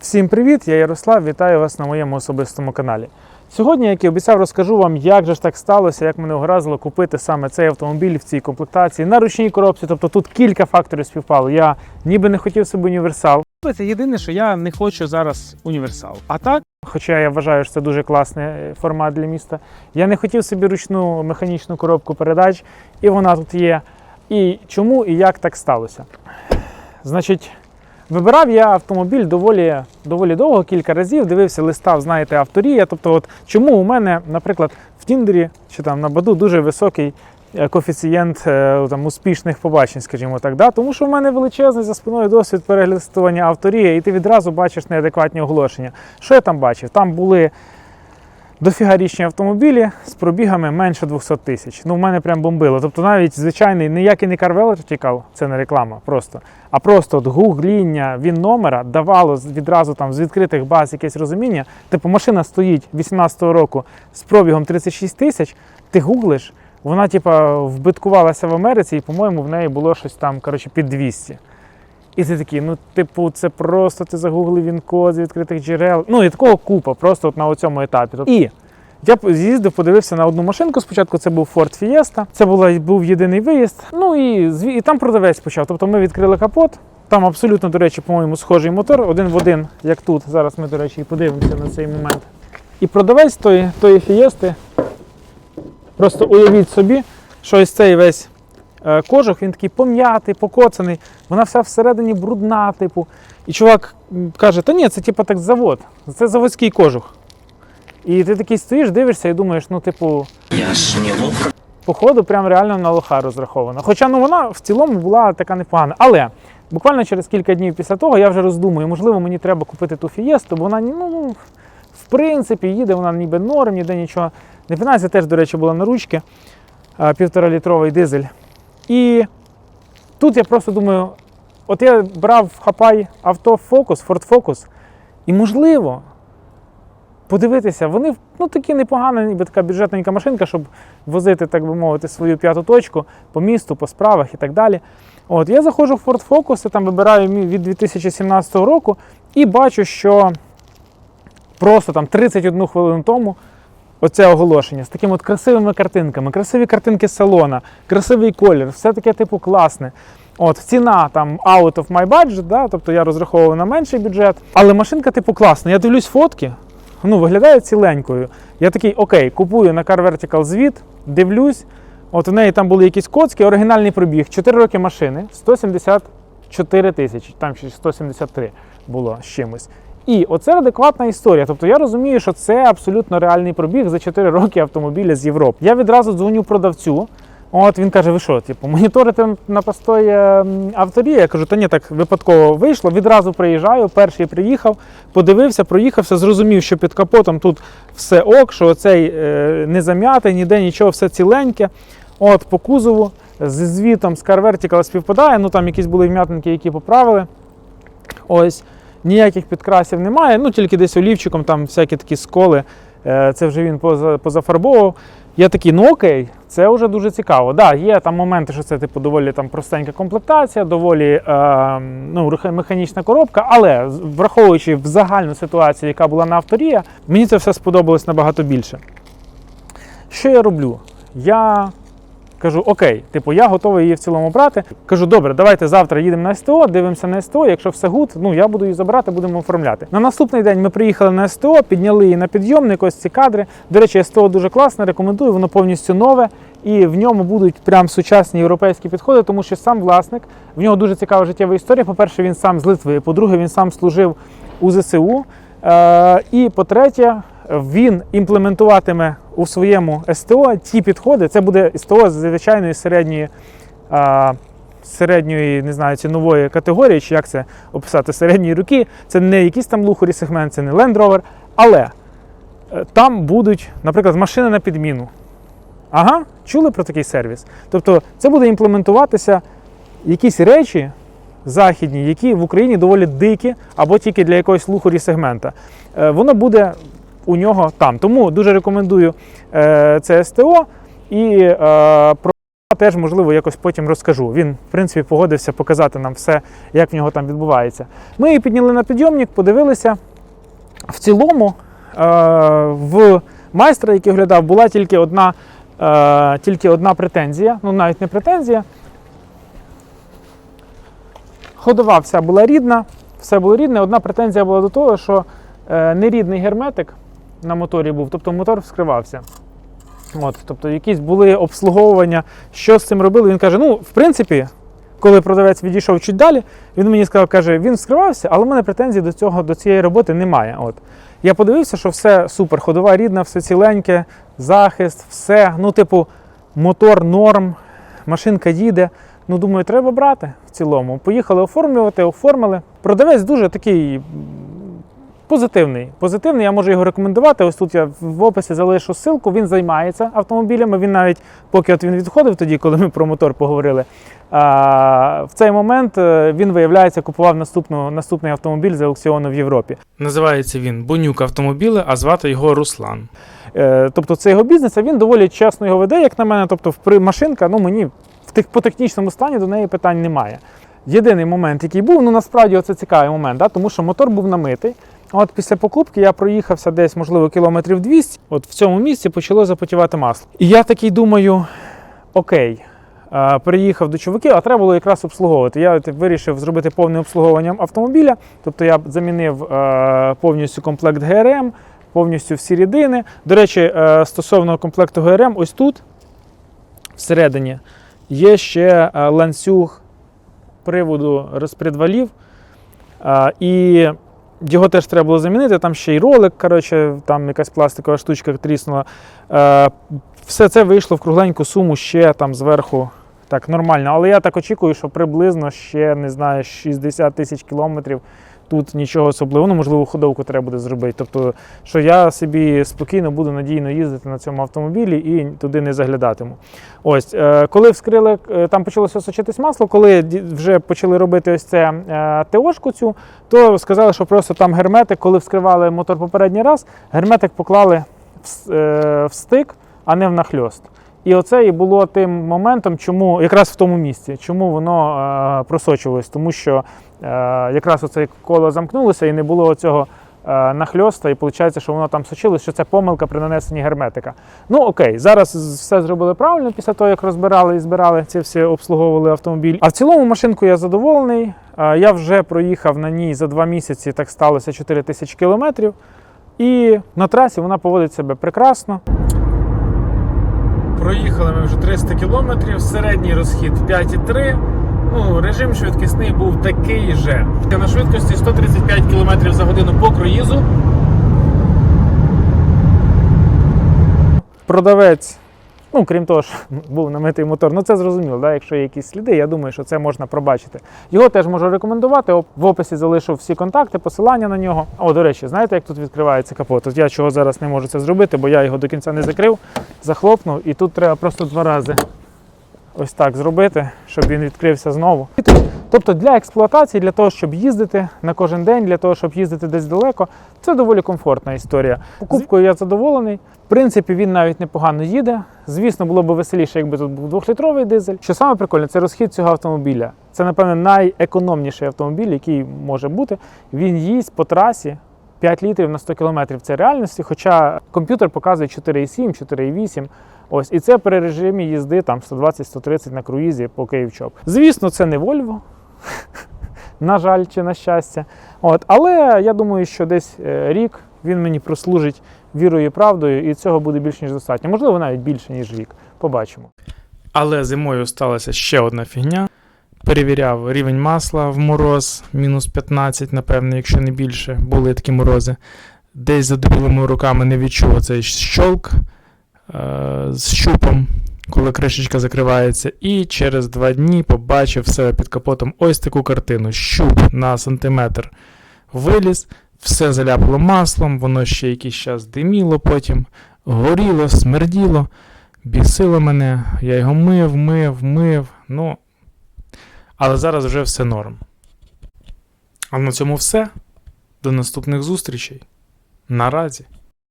Всім привіт! Я Ярослав, вітаю вас на моєму особистому каналі. Сьогодні, як і обіцяв, розкажу вам, як же ж так сталося, як мене огразило купити саме цей автомобіль в цій комплектації на ручній коробці. Тобто тут кілька факторів співпало. Я ніби не хотів собі універсал. Це єдине, що я не хочу зараз універсал. А так, хоча я вважаю, що це дуже класний формат для міста, я не хотів собі ручну механічну коробку передач, і вона тут є. І чому і як так сталося? Значить, Вибирав я автомобіль доволі, доволі довго, кілька разів, дивився, листав, знаєте, авторія. Тобто, от чому у мене, наприклад, в Тіндері чи там на Баду дуже високий е, коефіцієнт е, там, успішних побачень, скажімо так. Да? Тому що в мене величезний за спиною досвід переглядування авторії, і ти відразу бачиш неадекватні оголошення. Що я там бачив? Там були дофіга річні автомобілі з пробігами менше 200 тисяч. Ну, в мене прям бомбило. Тобто навіть звичайний ніякий не Car Vertical, це не реклама просто. А просто от гугління він номера давало відразу там з відкритих баз якесь розуміння. Типу машина стоїть 18-го року з пробігом 36 тисяч, ти гуглиш, вона типа вбиткувалася в Америці, і, по-моєму, в неї було щось там коротше, під 200. І ти такий, ну, типу, це просто ти загуглив він код з відкритих джерел. Ну, і такого купа, просто от на цьому етапі. І я з'їздив, подивився на одну машинку. Спочатку це був Ford Fiesta. Це була, був єдиний виїзд. Ну і, і там продавець почав. Тобто ми відкрили капот. Там абсолютно, до речі, по-моєму, схожий мотор, один в один, як тут. Зараз ми, до речі, і подивимося на цей момент. І продавець тої, тої фієсти. Просто уявіть собі, що ось цей весь кожух, він такий пом'ятий, покоцаний, вона вся всередині брудна, типу. І чувак каже: та ні, це типу так завод, це заводський кожух. І ти такий стоїш, дивишся і думаєш, ну, типу, Я ж не лох. походу, прям реально на лоха розрахована. Хоча ну вона в цілому була така непогана. Але буквально через кілька днів після того я вже роздумую, можливо, мені треба купити ту фієсту, бо вона ну, в принципі їде, вона ніби норм, ніде нічого. Не пінається теж, до речі, була на ручки, а, півторалітровий дизель. І тут я просто думаю: от я брав хапай авто Focus, Ford Focus, і можливо. Подивитися, вони ну, такі непогані, ніби така бюджетненька машинка, щоб возити, так би мовити, свою п'яту точку по місту, по справах і так далі. От, я заходжу в Ford Focus, я там вибираю від 2017 року і бачу, що просто там 31 хвилину тому оце оголошення з такими от красивими картинками, красиві картинки салона, красивий колір, все таке типу класне. От, ціна там out of my budget, да, тобто я розраховував на менший бюджет, але машинка типу класна. Я дивлюсь фотки, ну, виглядає ціленькою. Я такий, окей, купую на Car Vertical звіт, дивлюсь. От у неї там були якісь коцки, оригінальний пробіг, 4 роки машини, 174 тисячі, там ще 173 було з чимось. І оце адекватна історія. Тобто я розумію, що це абсолютно реальний пробіг за 4 роки автомобіля з Європи. Я відразу дзвоню продавцю. От він каже: ви що, типу, моніторите на постой е, м, авторія? Я кажу, та ні, так випадково вийшло. Відразу приїжджаю, перший приїхав, подивився, проїхався, зрозумів, що під капотом тут все ок, що цей е, не зам'ятий, ніде нічого, все ціленьке. От по кузову з звітом з Car Vertical співпадає. Ну там якісь були вм'ятинки, які поправили. Ось ніяких підкрасів немає. Ну тільки десь олівчиком, там всякі такі сколи. Е, Це вже він позафарбовував. Я такий, ну окей, це вже дуже цікаво. Да, є там моменти, що це типу доволі там простенька комплектація, доволі е, ну, механічна коробка, але враховуючи в загальну ситуацію, яка була на авторія, мені це все сподобалось набагато більше. Що я роблю? Я кажу, окей, типу, я готовий її в цілому брати. Кажу, добре, давайте завтра їдемо на СТО, дивимося на СТО. Якщо все гуд, ну я буду її забирати, будемо оформляти. На наступний день ми приїхали на СТО, підняли її на підйомник, ось ці кадри. До речі, СТО дуже класне, рекомендую, воно повністю нове. І в ньому будуть прям сучасні європейські підходи, тому що сам власник, в нього дуже цікава життєва історія. По-перше, він сам з Литви, по-друге, він сам служив у ЗСУ. Е, і по-третє, він імплементуватиме у своєму СТО ті підходи. Це буде СТО з звичайної середньої, середньої, не знаю, цінової категорії, чи як це описати, середньої руки. Це не якийсь там лухарі сегмент, це не Land Rover, але е, там будуть, наприклад, машини на підміну. Ага, чули про такий сервіс? Тобто це буде імплементуватися якісь речі західні, які в Україні доволі дикі, або тільки для якогось лухарі сегмента. Е, Воно буде у нього там. Тому дуже рекомендую е, це СТО і е, про теж, можливо, якось потім розкажу. Він, в принципі, погодився показати нам все, як в нього там відбувається. Ми її підняли на підйомник, подивилися. В цілому, е, в майстра, який оглядав, була тільки одна, тільки одна претензія. Ну, навіть не претензія. Ходова вся була рідна, все було рідне. Одна претензія була до того, що нерідний герметик на моторі був, тобто мотор вскривався. От, тобто якісь були обслуговування, що з цим робили. Він каже: ну, в принципі, коли продавець відійшов чуть далі, він мені сказав, каже, він вскривався, але в мене претензій до цього, до цієї роботи немає. От. Я подивився, що все супер, ходова рідна, все ціленьке, захист, все. Ну, типу, мотор норм, машинка їде. Ну, думаю, треба брати в цілому. Поїхали оформлювати, оформили. Продавець дуже такий позитивний. Позитивний, я можу його рекомендувати. Ось тут я в описі залишу ссылку. Він займається автомобілями. Він навіть, поки от він відходив тоді, коли ми про мотор поговорили. А, в цей момент е, він, виявляється, купував наступну, наступний автомобіль з аукціону в Європі. Називається він Бонюк автомобіли, а звати його Руслан. Е, Тобто це його бізнес, а він доволі чесно його веде, як на мене. Тобто, машинка, ну мені в по технічному стані до неї питань немає. Єдиний момент, який був, ну насправді це цікавий момент, да? тому що мотор був намитий. От після покупки я проїхався десь, можливо, кілометрів 200. От в цьому місці почало запотівати масло. І я такий думаю: окей, приїхав до чуваків, а треба було якраз обслуговувати. Я вирішив зробити повне обслуговування автомобіля. Тобто я замінив повністю комплект ГРМ, повністю всі рідини. До речі, стосовно комплекту ГРМ, ось тут всередині є ще ланцюг приводу розпредвалів. І його теж треба було замінити. Там ще й ролик, коротше, там якась пластикова штучка тріснула. Е, Все це вийшло в кругленьку суму ще там зверху. Так, нормально. Але я так очікую, що приблизно ще не знаю, 60 тисяч кілометрів. Тут нічого особливого, ну можливо, ходовку треба буде зробити. Тобто, що я собі спокійно буду надійно їздити на цьому автомобілі і туди не заглядатиму. Ось, е, коли вскрили, е, там почалося сочитись масло, коли вже почали робити ось це е, ТОшку цю, то сказали, що просто там герметик, коли вскривали мотор попередній раз, герметик поклали в, в стик, а не в нахльост. І оце і було тим моментом, чому якраз в тому місці, чому воно е, просочувалось, тому що е, якраз оце коло замкнулося і не було цього е, нахльоста, і виходить, що воно там сочилось, що це помилка при нанесенні герметика. Ну окей, зараз все зробили правильно після того, як розбирали і збирали ці всі обслуговували автомобіль. А в цілому машинку я задоволений. Я вже проїхав на ній за два місяці, так сталося 4 тисячі кілометрів. І на трасі вона поводить себе прекрасно. Проїхали ми вже 300 кілометрів, середній розхід 5,3. Ну, режим швидкісний був такий же. На швидкості 135 км за годину по круїзу. продавець, ну крім того, що був намитий мотор, ну це зрозуміло, да? якщо є якісь сліди, я думаю, що це можна пробачити. Його теж можу рекомендувати. В описі залишу всі контакти, посилання на нього. О, до речі, знаєте, як тут відкривається капот? От я чого зараз не можу це зробити, бо я його до кінця не закрив, захлопнув, і тут треба просто два рази ось так зробити, щоб він відкрився знову. Тобто для експлуатації, для того, щоб їздити на кожен день, для того, щоб їздити десь далеко, це доволі комфортна історія. Покупкою я задоволений. В принципі, він навіть непогано їде. Звісно, було б веселіше, якби тут був двохлітровий дизель. Що саме прикольне, це розхід цього автомобіля. Це, напевне, найекономніший автомобіль, який може бути. Він їсть по трасі 5 літрів на 100 кілометрів. Це реальності, хоча комп'ютер показує 4,7, 4,8. Ось, і це при режимі їзди там 120-130 на круїзі по Київчоп. Звісно, це не Volvo. на жаль, чи на щастя. От, але я думаю, що десь е, рік він мені прослужить вірою і правдою, і цього буде більш ніж достатньо. Можливо, навіть більше, ніж рік. Побачимо. Але зимою сталася ще одна фігня. Перевіряв рівень масла в мороз, мінус 15, напевно, якщо не більше, були такі морози. Десь за добілими руками не відчув цей щолк з щупом, коли кришечка закривається. І через два дні побачив себе під капотом ось таку картину. Щуп на сантиметр виліз, все заляпало маслом, воно ще якийсь час диміло потім, горіло, смерділо. Бісило мене, я його мив, мив, мив. Ну. Але зараз вже все норм. А на цьому все. До наступних зустрічей. Наразі.